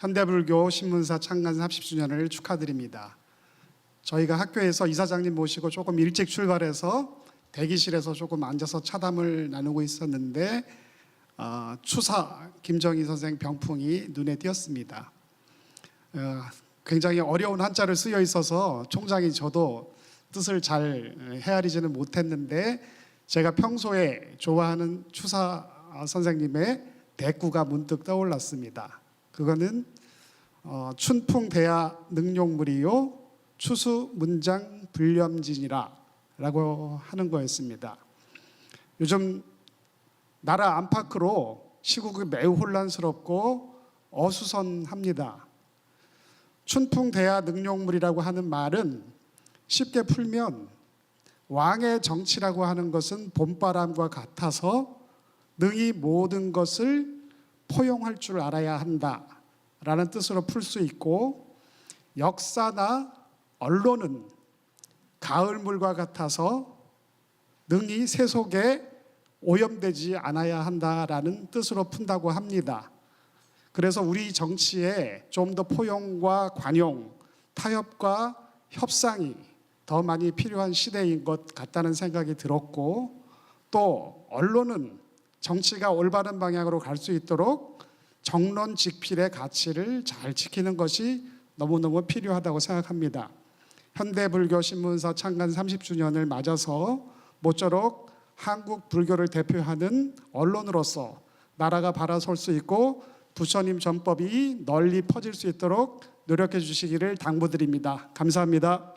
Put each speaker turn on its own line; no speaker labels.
현대불교 신문사 창간 30주년을 축하드립니다. 저희가 학교에서 이사장님 모시고 조금 일찍 출발해서 대기실에서 조금 앉아서 차담을 나누고 있었는데 어, 추사 김정희 선생 병풍이 눈에 띄었습니다. 어, 굉장히 어려운 한자를 쓰여 있어서 총장이 저도 뜻을 잘 헤아리지는 못했는데 제가 평소에 좋아하는 추사 선생님의 대꾸가 문득 떠올랐습니다. 그거는 어, 춘풍대야 능용물이요 추수 문장 불렴진이라라고 하는 거였습니다. 요즘 나라 안팎으로 시국이 매우 혼란스럽고 어수선합니다. 춘풍대야 능용물이라고 하는 말은 쉽게 풀면 왕의 정치라고 하는 것은 봄바람과 같아서 능히 모든 것을 포용할 줄 알아야 한다라는 뜻으로 풀 수 있고 역사나 언론은 가을물과 같아서 능히 세속에 오염되지 않아야 한다라는 뜻으로 푼다고 합니다. 그래서 우리 정치에 좀 더 포용과 관용, 타협과 협상이 더 많이 필요한 시대인 것 같다는 생각이 들었고 또 언론은 정치가 올바른 방향으로 갈 수 있도록 정론 직필의 가치를 잘 지키는 것이 너무너무 필요하다고 생각합니다. 현대불교 신문사 창간 30주년을 맞아서 모쪼록 한국 불교를 대표하는 언론으로서 나라가 바라설 수 있고 부처님 전법이 널리 퍼질 수 있도록 노력해 주시기를 당부드립니다. 감사합니다.